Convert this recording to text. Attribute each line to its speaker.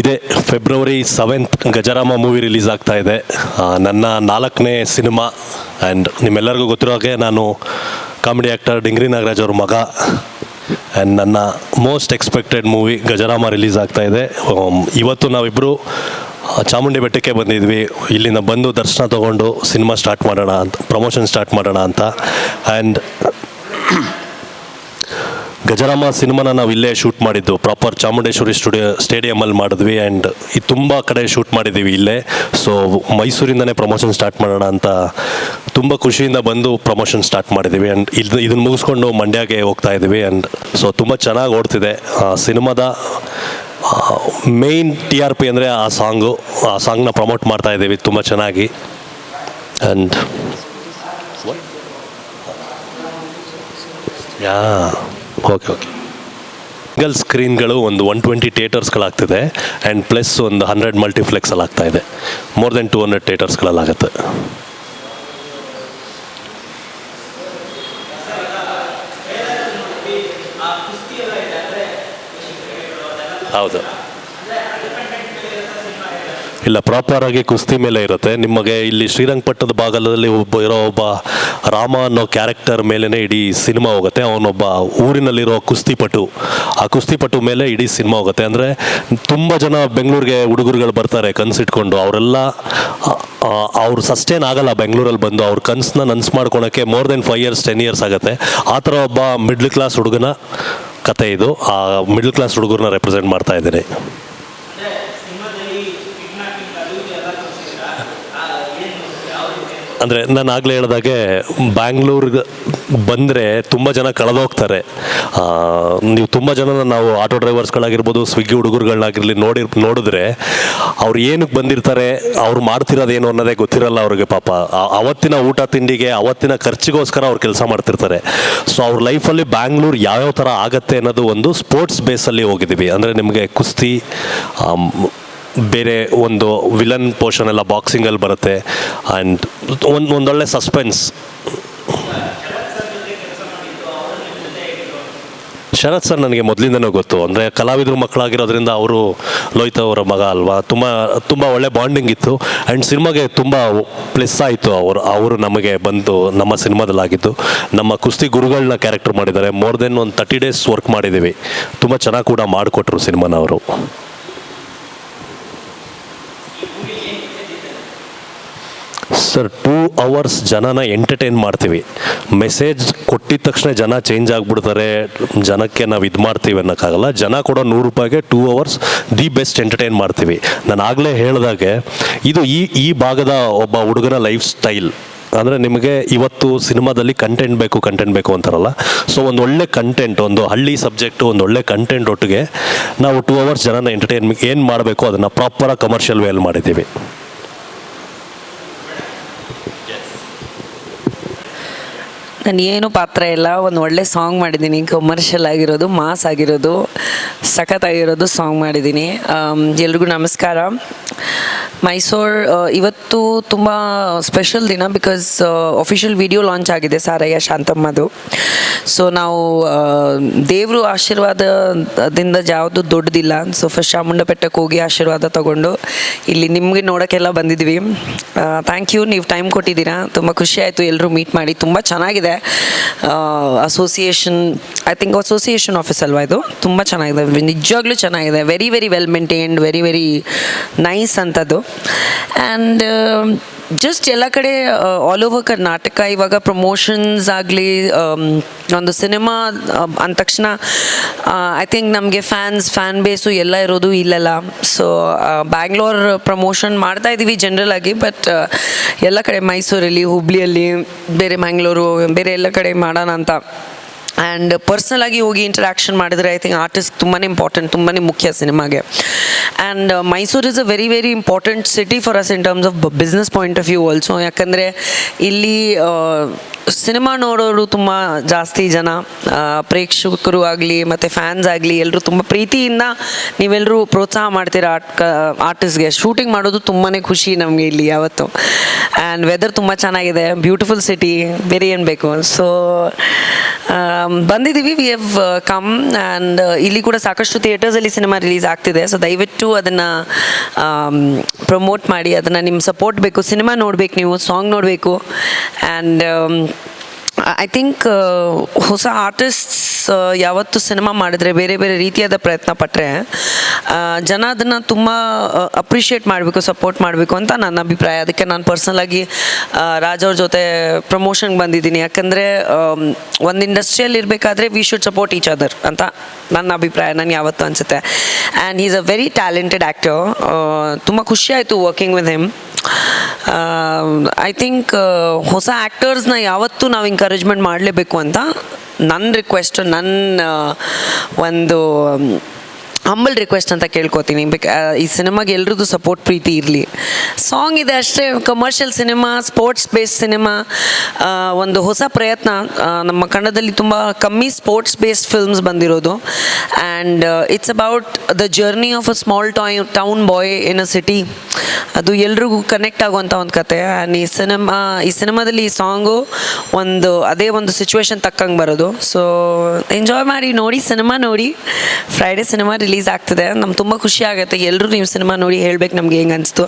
Speaker 1: ಇದೆ. February seventh Gajarama movie release ಆಗ್ತಾ ಇದೆ. ನನ್ನ ನಾಲ್ಕನೇ ಸಿನಿಮಾ ಆ್ಯಂಡ್ ನಿಮ್ಮೆಲ್ಲರಿಗೂ ಗೊತ್ತಿರೋ ಹಾಗೆ ನಾನು ಕಾಮಿಡಿ ಆ್ಯಕ್ಟರ್ ಡಿಂಗ್ರಿ ನಾಗರಾಜ್ ಅವ್ರ ಮಗ. ಆ್ಯಂಡ್ ನನ್ನ most expected movie Gajarama release ಆಗ್ತಾ ಇದೆ. ಇವತ್ತು ನಾವಿಬ್ಬರು ಚಾಮುಂಡಿ ಬೆಟ್ಟಕ್ಕೆ ಬಂದಿದ್ವಿ. ಇಲ್ಲಿಂದ ಬಂದು ದರ್ಶನ ತೊಗೊಂಡು ಸಿನಿಮಾ ಸ್ಟಾರ್ಟ್ ಮಾಡೋಣ ಅಂತ ಪ್ರಮೋಷನ್ ಸ್ಟಾರ್ಟ್ ಮಾಡೋಣ ಅಂತ. ಆ್ಯಂಡ್ ಗಜರಾಮ ಸಿನಿಮಾನ ನಾವು ಇಲ್ಲೇ ಶೂಟ್ ಮಾಡಿದ್ದು. ಪ್ರಾಪರ್ ಚಾಮುಂಡೇಶ್ವರಿ ಸ್ಟುಡಿಯೋ ಸ್ಟೇಡಿಯಮಲ್ಲಿ ಮಾಡಿದ್ವಿ ಆ್ಯಂಡ್ ಇದು ತುಂಬ ಕಡೆ ಶೂಟ್ ಮಾಡಿದ್ದೀವಿ ಇಲ್ಲೇ. ಸೊ ಮೈಸೂರಿಂದನೇ ಪ್ರಮೋಷನ್ ಸ್ಟಾರ್ಟ್ ಮಾಡೋಣ ಅಂತ ತುಂಬ ಖುಷಿಯಿಂದ ಬಂದು ಪ್ರಮೋಷನ್ ಸ್ಟಾರ್ಟ್ ಮಾಡಿದ್ದೀವಿ ಆ್ಯಂಡ್ ಇದು ಇದನ್ನು ಮುಗಿಸ್ಕೊಂಡು ಮಂಡ್ಯಗೆ ಹೋಗ್ತಾ ಇದ್ದೀವಿ ಆ್ಯಂಡ್ ಸೊ ತುಂಬ ಚೆನ್ನಾಗಿ ಓಡ್ತಿದೆ. ಸಿನಿಮಾದ ಮೇಯ್ನ್ ಟಿ ಆರ್ ಪಿ ಅಂದರೆ ಆ ಸಾಂಗು, ಆ ಸಾಂಗ್ನ ಪ್ರಮೋಟ್ ಮಾಡ್ತಾ ಇದ್ದೀವಿ ತುಂಬ ಚೆನ್ನಾಗಿ. And yeah okay okay single ಸ್ಕ್ರೀನ್ಗಳು ಒಂದು ಒನ್ ಟ್ವೆಂಟಿ ಥಿಯೇಟರ್ಸ್ಗಳಾಗ್ತಿದೆ ಆ್ಯಂಡ್ ಪ್ಲಸ್ ಒಂದು ಹಂಡ್ರೆಡ್ ಮಲ್ಟಿಫ್ಲೆಕ್ಸಲ್ಲಿ ಆಗ್ತಾ ಇದೆ ಮೋರ್ ದೆನ್ ಟೂ ಹಂಡ್ರೆಡ್ ಥಿಯೇಟರ್ಸ್ಗಳಲ್ಲಾಗುತ್ತೆ ಹೌದು. ಇಲ್ಲ ಪ್ರಾಪರ್ ಆಗಿ ಕುಸ್ತಿ ಮೇಲೆ ಇರುತ್ತೆ. ನಿಮಗೆ ಇಲ್ಲಿ ಶ್ರೀರಂಗಪಟ್ಟಣದ ಭಾಗದಲ್ಲಿ ಒಬ್ಬ, ಇರೋ ಒಬ್ಬ ರಾಮ ಅನ್ನೋ ಕ್ಯಾರೆಕ್ಟರ್ ಮೇಲೇ ಇಡೀ ಸಿನಿಮಾ ಹೋಗುತ್ತೆ. ಅವನೊಬ್ಬ ಊರಿನಲ್ಲಿರೋ ಕುಸ್ತಿಪಟು. ಆ ಕುಸ್ತಿಪಟು ಮೇಲೆ ಇಡೀ ಸಿನಿಮಾ ಹೋಗುತ್ತೆ. ಅಂದರೆ ತುಂಬ ಜನ ಬೆಂಗಳೂರಿಗೆ ಹುಡುಗರುಗಳು ಬರ್ತಾರೆ ಕನಸಿಟ್ಕೊಂಡು ಅವರೆಲ್ಲ ಅವ್ರು ಸಸ್ಟೇನ್ ಆಗಲ್ಲ ಬೆಂಗಳೂರಲ್ಲಿ ಬಂದು. ಅವ್ರ ಕನಸನ್ನ ನನ್ಸ್ ಮಾಡ್ಕೊಳಕ್ಕೆ more than five years ten years ಆಗುತ್ತೆ. ಆ ಥರ ಒಬ್ಬ ಮಿಡ್ಲ್ ಕ್ಲಾಸ್ ಹುಡುಗನ ಕತೆ ಇದು. ಆ ಮಿಡ್ಲ್ ಕ್ಲಾಸ್ ಹುಡುಗರನ್ನ ರೆಪ್ರೆಸೆಂಟ್ ಮಾಡ್ತಾ ಇದ್ದೀನಿ. ಅಂದರೆ ನಾನು ಆಗಲೇ ಹೇಳಿದಾಗೆ ಬ್ಯಾಂಗ್ಳೂರ್ಗೆ ಬಂದರೆ ತುಂಬ ಜನ ಕಳೆದೋಗ್ತಾರೆ ನೀವು ತುಂಬ ಜನ ನಾವು ಆಟೋ ಡ್ರೈವರ್ಸ್ಗಳಾಗಿರ್ಬೋದು, ಸ್ವಿಗ್ಗಿ ಹುಡುಗರುಗಳನ್ನಾಗಿರಲಿ ನೋಡಿ, ನೋಡಿದ್ರೆ ಅವ್ರು ಏನಕ್ಕೆ ಬಂದಿರ್ತಾರೆ, ಅವ್ರು ಮಾಡ್ತಿರೋದೇನು ಅನ್ನೋದೇ ಗೊತ್ತಿರಲ್ಲ ಅವ್ರಿಗೆ ಪಾಪ. ಅವತ್ತಿನ ಊಟ ತಿಂಡಿಗೆ, ಅವತ್ತಿನ ಖರ್ಚಿಗೋಸ್ಕರ ಅವ್ರು ಕೆಲಸ ಮಾಡ್ತಿರ್ತಾರೆ. ಸೊ ಅವ್ರ ಲೈಫಲ್ಲಿ ಬ್ಯಾಂಗ್ಳೂರ್ ಯಾವ್ಯಾವ ಥರ ಆಗತ್ತೆ ಅನ್ನೋದು ಒಂದು ಸ್ಪೋರ್ಟ್ಸ್ ಬೇಸಲ್ಲಿ ಹೋಗಿದ್ದೀವಿ. ಅಂದರೆ ನಿಮಗೆ ಕುಸ್ತಿ ಬೇರೆ ಒಂದು ವಿಲನ್ ಪೋರ್ಷನ್ ಎಲ್ಲ ಬಾಕ್ಸಿಂಗಲ್ಲಿ ಬರುತ್ತೆ. ಆ್ಯಂಡ್ ಒಂದು, ಒಂದೊಳ್ಳೆ ಸಸ್ಪೆನ್ಸ್ ಶರತ್ ಸರ್ ನನಗೆ ಮೊದಲಿಂದನೂ ಗೊತ್ತು. ಅಂದರೆ ಕಲಾವಿದರು ಮಕ್ಕಳಾಗಿರೋದ್ರಿಂದ ಅವರು ಲೋಹಿತ್ ಅವರ ಮಗ ಅಲ್ವಾ? ತುಂಬ ತುಂಬ ಒಳ್ಳೆ ಬಾಂಡಿಂಗ್ ಇತ್ತು. ಆ್ಯಂಡ್ ಸಿನಿಮಾಗೆ ತುಂಬ ಪ್ಲಸ್ ಆಯಿತು ಅವರು ಅವರು ನಮಗೆ ಬಂದು ನಮ್ಮ ಸಿನಿಮಾದಲ್ಲಾಗಿದ್ದು. ನಮ್ಮ ಕುಸ್ತಿ ಗುರುಗಳನ್ನ ಕ್ಯಾರೆಕ್ಟರ್ ಮಾಡಿದ್ದಾರೆ. ಮೋರ್ ದೆನ್ ಒಂದು ತರ್ಟಿ ಡೇಸ್ ವರ್ಕ್ ಮಾಡಿದ್ದೀವಿ. ತುಂಬ ಚೆನ್ನಾಗಿ ಕೂಡ ಮಾಡಿಕೊಟ್ರು ಸಿನಿಮಾನ ಅವರು. ಸರ್ ಟೂ ಅವರ್ಸ್ ಜನನ ಎಂಟರ್ಟೈನ್ ಮಾಡ್ತೀವಿ. ಮೆಸೇಜ್ ಕೊಟ್ಟಿದ ತಕ್ಷಣ ಜನ ಚೇಂಜ್ ಆಗಿಬಿಡ್ತಾರೆ. ಜನಕ್ಕೆ ನಾವು ಇದು ಮಾಡ್ತೀವಿ ಅನ್ನೋಕ್ಕಾಗಲ್ಲ. ಜನ ಕೊಡೋ ನೂರು ರೂಪಾಯಿಗೆ two hours the best entertain ಮಾಡ್ತೀವಿ. ನಾನು ಆಗಲೇ ಹೇಳಿದಾಗೆ, ಇದು ಈ ಈ ಭಾಗದ ಒಬ್ಬ ಹುಡುಗನ ಲೈಫ್ ಸ್ಟೈಲ್ ಅಂದರೆ ನಿಮಗೆ ಇವತ್ತು ಸಿನಿಮಾದಲ್ಲಿ ಕಂಟೆಂಟ್ ಬೇಕು ಕಂಟೆಂಟ್ ಬೇಕು ಅಂತಾರಲ್ಲ. ಸೊ ಒಂದು ಒಳ್ಳೆ ಕಂಟೆಂಟ್ ಒಂದು ಹಳ್ಳಿ ಸಬ್ಜೆಕ್ಟು ಒಂದು ಒಳ್ಳೆ ಕಂಟೆಂಟ್ ಒಟ್ಟಿಗೆ ನಾವು ಟೂ ಅವರ್ಸ್ ಜನನ ಎಂಟರ್ಟೈನ್ ಏನು ಮಾಡಬೇಕು ಅದನ್ನು ಪ್ರಾಪರಾಗಿ ಕಮರ್ಷಿಯಲ್ ವೇಲ್ ಮಾಡಿದ್ದೀವಿ.
Speaker 2: ನಾನು ಏನು ಪಾತ್ರ ಇಲ್ಲ, ಒಂದು ಒಳ್ಳೆ ಸಾಂಗ್ ಮಾಡಿದ್ದೀನಿ ಕಮರ್ಷಿಯಲ್ ಆಗಿರೋದು ಮಾಸ್ ಆಗಿರೋದು, ಸಖತ್ತಾಗಿರೋದು ಸಾಂಗ್ ಮಾಡಿದ್ದೀನಿ ಎಲ್ರಿಗೂ ನಮಸ್ಕಾರ. ಮೈಸೂರು ಇವತ್ತು ತುಂಬ ಸ್ಪೆಷಲ್ ದಿನ ಬಿಕಾಸ್ ಅಫಿಷಿಯಲ್ ವಿಡಿಯೋ ಲಾಂಚ್ ಆಗಿದೆ ಸಾರಯ್ಯ, ಶಾಂತಮ್ಮದು. ಸೊ ನಾವು ದೇವರು ಆಶೀರ್ವಾದದಿಂದ ಯಾವುದು ದೊಡ್ಡದಿಲ್ಲ. ಸೊ ಫಸ್ಟ್ ಶಾಮುಂಡ ಬೆಟ್ಟಕ್ಕೆ ಹೋಗಿ ಆಶೀರ್ವಾದ ತಗೊಂಡು ಇಲ್ಲಿ ನಿಮಗೆ ನೋಡೋಕ್ಕೆಲ್ಲ ಬಂದಿದ್ವಿ ಥ್ಯಾಂಕ್ ಯು ನೀವು ಟೈಮ್ ಕೊಟ್ಟಿದ್ದೀರಾ. ತುಂಬ ಖುಷಿ ಆಯಿತು ಎಲ್ಲರೂ ಮೀಟ್ ಮಾಡಿ. ತುಂಬ ಚೆನ್ನಾಗಿದೆ. Association I think association office ಅಲ್ವಾ ಇದು ತುಂಬ ಚೆನ್ನಾಗಿದೆ. ನಿಜವಾಗ್ಲೂ ಚೆನ್ನಾಗಿದೆ. Very very well maintained very very nice ಅಂತದ್ದು ಆ್ಯಂಡ್ ಜಸ್ಟ್ ಎಲ್ಲ ಕಡೆ ಆಲ್ ಓವರ್ ಕರ್ನಾಟಕ ಇವಾಗ ಪ್ರಮೋಷನ್ಸ್ ಆಗಲಿ ಒಂದು ಸಿನಿಮಾ ಅಂದ ತಕ್ಷಣ ಐ ಥಿಂಕ್ ನಮಗೆ ಫ್ಯಾನ್ಸ್ ಫ್ಯಾನ್ ಬೇಸು ಎಲ್ಲ ಇರೋದು ಇಲ್ಲೆಲ್ಲ. ಸೊ ಬ್ಯಾಂಗ್ಳೂರ್ ಪ್ರಮೋಷನ್ ಮಾಡ್ತಾ ಇದ್ದೀವಿ ಜನರಲ್ ಆಗಿ ಬಟ್ ಎಲ್ಲ ಕಡೆ ಮೈಸೂರಲ್ಲಿ ಹುಬ್ಳಿಯಲ್ಲಿ ಬೇರೆ ಮ್ಯಾಂಗ್ಳೂರು ಬೇರೆ ಎಲ್ಲ ಕಡೆ ಮಾಡೋಣ ಅಂತ. ಆ್ಯಂಡ್ ಪರ್ಸ್ನಲ್ ಆಗಿ ಹೋಗಿ ಇಂಟ್ರಾಕ್ಷನ್ ಮಾಡಿದರೆ ಐ ಥಿಂಕ್ ಆರ್ಟಿಸ್ಟ್ ತುಂಬಾ ಇಂಪಾರ್ಟೆಂಟ್ ತುಂಬಾ ಮುಖ್ಯ ಸಿನಿಮಾಗೆ. And Mysuru is a very very important city for us in terms of business point of view also ಯಾಕಂದರೆ ಇಲ್ಲಿ ಸಿನಿಮಾ ನೋಡೋರು ತುಂಬ ಜಾಸ್ತಿ ಜನ ಪ್ರೇಕ್ಷಕರು ಆಗಲಿ, ಮತ್ತು ಫ್ಯಾನ್ಸ್ ಆಗಲಿ ಎಲ್ಲರೂ ತುಂಬ ಪ್ರೀತಿಯಿಂದ ನೀವೆಲ್ಲರೂ ಪ್ರೋತ್ಸಾಹ ಮಾಡ್ತೀರಾ ಆರ್ಟ್ ಆರ್ಟಿಸ್ಟ್ಗೆ ಶೂಟಿಂಗ್ ಮಾಡೋದು ತುಂಬಾ ಖುಷಿ ನಮಗೆ ಇಲ್ಲಿ ಯಾವತ್ತು. ಆ್ಯಂಡ್ ವೆದರ್ ತುಂಬ ಚೆನ್ನಾಗಿದೆ ಬ್ಯೂಟಿಫುಲ್ ಸಿಟಿ ಬೇರೆ ಏನು ಬೇಕು? ಸೊ ಬಂದಿದ್ದೀವಿ. ವಿ ಹ್ಯಾವ್ ಕಮ್ ಆ್ಯಂಡ್ ಇಲ್ಲಿ ಕೂಡ ಸಾಕಷ್ಟು ಥಿಯೇಟರ್ಸಲ್ಲಿ ಸಿನಿಮಾ ರಿಲೀಸ್ ಆಗ್ತಿದೆ. ಸೊ ದಯವಿಟ್ಟು ಅದನ್ನು ಪ್ರಮೋಟ್ ಮಾಡಿ, ಅದನ್ನು ನಿಮ್ಮ ಸಪೋರ್ಟ್ ಬೇಕು. ಸಿನಿಮಾ ನೋಡಬೇಕು ನೀವು ಸಾಂಗ್ ನೋಡಬೇಕು. ಆ್ಯಂಡ್ ಐ ಥಿಂಕ್ ಹೊಸ ಆರ್ಟಿಸ್ಟ್ಸ್ ಯಾವತ್ತು ಸಿನಿಮಾ ಮಾಡಿದ್ರೆ ಬೇರೆ ಬೇರೆ ರೀತಿಯಾದ ಪ್ರಯತ್ನ ಪಟ್ಟರೆ ಜನ ಅದನ್ನು ತುಂಬ ಅಪ್ರಿಷಿಯೇಟ್ ಮಾಡಬೇಕು ಸಪೋರ್ಟ್ ಮಾಡಬೇಕು ಅಂತ ನನ್ನ ಅಭಿಪ್ರಾಯ. ಅದಕ್ಕೆ ನಾನು ಪರ್ಸ್ನಲಾಗಿ ರಾಜ್ ಅವ್ರ ಜೊತೆ ಪ್ರಮೋಷನ್ಗೆ ಬಂದಿದ್ದೀನಿ. ಯಾಕಂದರೆ ಒಂದು ಇಂಡಸ್ಟ್ರಿಯಲ್ಲಿ ಇರಬೇಕಾದ್ರೆ we should support each other ಅಂತ ನನ್ನ ಅಭಿಪ್ರಾಯ. ನನಗೆ ಯಾವತ್ತು ಅನಿಸುತ್ತೆ. And is a very talented actor ತುಂಬ ಖುಷಿ ಆಯಿತು working with him I think ಹೊಸ ಆ್ಯಕ್ಟರ್ಸ್ನ ಯಾವತ್ತೂ ನಾವು ಎಂಕರೇಜ್ಮೆಂಟ್ ಮಾಡಲೇಬೇಕು ಅಂತ ನನ್ನ ರಿಕ್ವೆಸ್ಟ್ ನನ್ನ ಒಂದು ಹಂಬಲ್ ರಿಕ್ವೆಸ್ಟ್ ಅಂತ ಕೇಳ್ಕೊತೀನಿ. ಈ ಸಿನಿಮಾಗೆ ಎಲ್ರದ್ದು ಸಪೋರ್ಟ್ ಪ್ರೀತಿ ಇರಲಿ. ಸಾಂಗ್ ಇದೆ ಅಷ್ಟೇ commercial cinema sports based cinema ಒಂದು ಹೊಸ ಪ್ರಯತ್ನ ನಮ್ಮ ಕನ್ನಡದಲ್ಲಿ ತುಂಬ ಕಮ್ಮಿ ಸ್ಪೋರ್ಟ್ಸ್ ಬೇಸ್ಡ್ ಫಿಲ್ಮ್ಸ್ ಬಂದಿರೋದು. And it's about the journey of a small toy town boy in a city ಅದು ಎಲ್ರಿಗೂ ಕನೆಕ್ಟ್ ಆಗುವಂಥ ಒಂದು ಕತೆ. ಆ್ಯಂಡ್ ಈ ಸಿನಿಮಾ ಈ ಸಿನಿಮಾದಲ್ಲಿ ಈ ಸಾಂಗು ಒಂದು, ಅದೇ ಒಂದು ಸಿಚುವೇಶನ್ ತಕ್ಕಂಗೆ ಬರೋದು. ಸೊ ಎಂಜಾಯ್ ಮಾಡಿ ನೋಡಿ ಸಿನಿಮಾ ನೋಡಿ. ಫ್ರೈಡೇ ಸಿನಿಮಾ ರಿಲೀಸ್ ಆಗ್ತದೆ. ನಮ್ಗೆ ತುಂಬ ಖುಷಿ ಆಗುತ್ತೆ. ಎಲ್ಲರೂ ನೀವು ಸಿನಿಮಾ ನೋಡಿ ಹೇಳ್ಬೇಕು ನಮ್ಗೆ ಹೆಂಗೆ ಅನಿಸ್ತು.